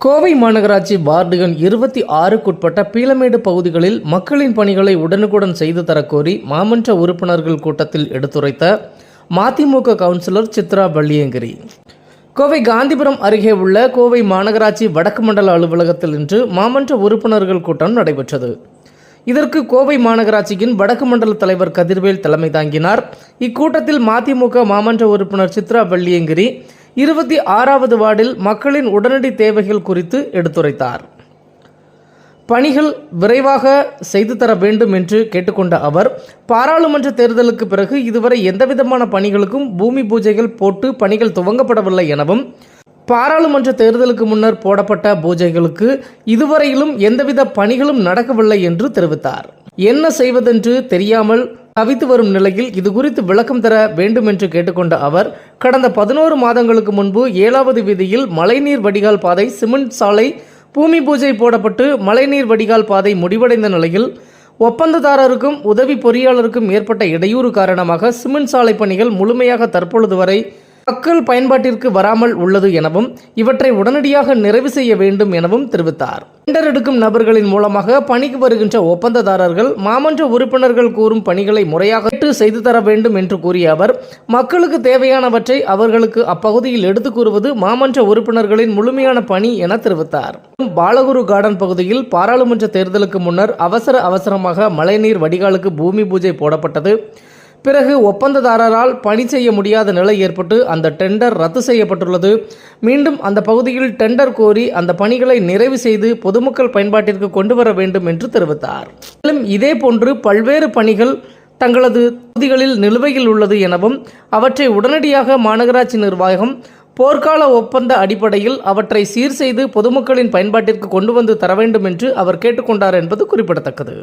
கோவை மாநகராட்சி வார்டுகள் இருபத்தி ஆறுக்குட்பட்ட பீலமேடு பகுதிகளில் மக்களின் பணிகளை உடனுக்குடன் செய்து தரக்கோரி மாமன்ற உறுப்பினர்கள் கூட்டத்தில் எடுத்துரைத்த மதிமுக கவுன்சிலர் சித்ரா பள்ளியங்கிரி கோவை காந்திபுரம் அருகே உள்ள கோவை மாநகராட்சி வடக்கு மண்டல அலுவலகத்தில் இன்று மாமன்ற உறுப்பினர்கள் கூட்டம் நடைபெற்றது. இதற்கு கோவை மாநகராட்சியின் வடக்கு மண்டல தலைவர் கதிர்வேல் தலைமை தாங்கினார். இக்கூட்டத்தில் மதிமுக மாமன்ற உறுப்பினர் சித்ரா பள்ளியங்கிரி இருபத்தி ஆறாவது வார்டில் மக்களின் உடனடி தேவைகள் குறித்து எடுத்துரைத்தார். பணிகள் விரைவாக செய்து தர வேண்டும் என்று கேட்டுக்கொண்ட அவர் பாராளுமன்ற தேர்தலுக்கு பிறகு இதுவரை எந்தவிதமான பணிகளுக்கும் பூமி பூஜைகள் போட்டு பணிகள் துவங்கப்படவில்லை எனவும் பாராளுமன்ற தேர்தலுக்கு முன்னர் போடப்பட்ட பூஜைகளுக்கு இதுவரையிலும் எந்தவித பணிகளும் நடக்கவில்லை என்று தெரிவித்தார். என்ன செய்வதென்று தெரியாமல் தவித்து வரும் நிலையில் இது குறித்து விளக்கம் தர வேண்டும் என்று கேட்டுக்கொண்ட அவர் கடந்த பதினோரு மாதங்களுக்கு முன்பு ஏழாவது வீதியில் மழைநீர் வடிகால் பாதை சிமெண்ட் சாலை பூமி பூஜை போடப்பட்டு மழைநீர் வடிகால் பாதை முடிவடைந்த நிலையில் ஒப்பந்ததாரருக்கும் உதவி பொறியாளருக்கும் ஏற்பட்ட இடையூறு காரணமாக சிமெண்ட் சாலை பணிகள் முழுமையாக தற்பொழுது வரை மக்கள் பயன்பாட்டிற்கு வராமல் உள்ளது எனவும் இவற்றை உடனடியாக நிறைவு செய்ய வேண்டும் எனவும் தெரிவித்தார். டெண்டர் எடுக்கும் நபர்களின் மூலமாக பணிக்கு வருகின்ற ஒப்பந்ததாரர்கள் மாமன்ற உறுப்பினர்கள் கூறும் பணிகளை முறையாக செய்து தர வேண்டும் என்று கூறிய அவர் மக்களுக்கு தேவையானவற்றை அவர்களுக்கு அப்பகுதியில் எடுத்துக் கூறுவது மாமன்ற உறுப்பினர்களின் முழுமையான பணி என தெரிவித்தார். பாலகுரு கார்டன் பகுதியில் பாராளுமன்ற தேர்தலுக்கு முன்னர் அவசர அவசரமாக மழைநீர் வடிகாலுக்கு பூமி பூஜை போடப்பட்டது. பிறகு ஒப்பந்ததாரரால் பணி செய்ய முடியாத நிலை ஏற்பட்டு அந்த டெண்டர் ரத்து செய்யப்பட்டுள்ளது. மீண்டும் அந்த பகுதியில் டெண்டர் கோரி அந்த பணிகளை நிறைவு செய்து பொதுமக்கள் பயன்பாட்டிற்கு கொண்டு வர வேண்டும் என்று தெரிவித்தார். மேலும் இதே போன்று பல்வேறு பணிகள் தங்களது பகுதிகளில் நிலுவையில் உள்ளது எனவும் அவற்றை உடனடியாக மாநகராட்சி நிர்வாகம் போர்க்கால ஒப்பந்த அடிப்படையில் அவற்றை சீர் செய்து பொதுமக்களின் பயன்பாட்டிற்கு கொண்டு வந்து தர வேண்டும் என்று அவர் கேட்டுக்கொண்டார் என்பது குறிப்பிடத்தக்கது.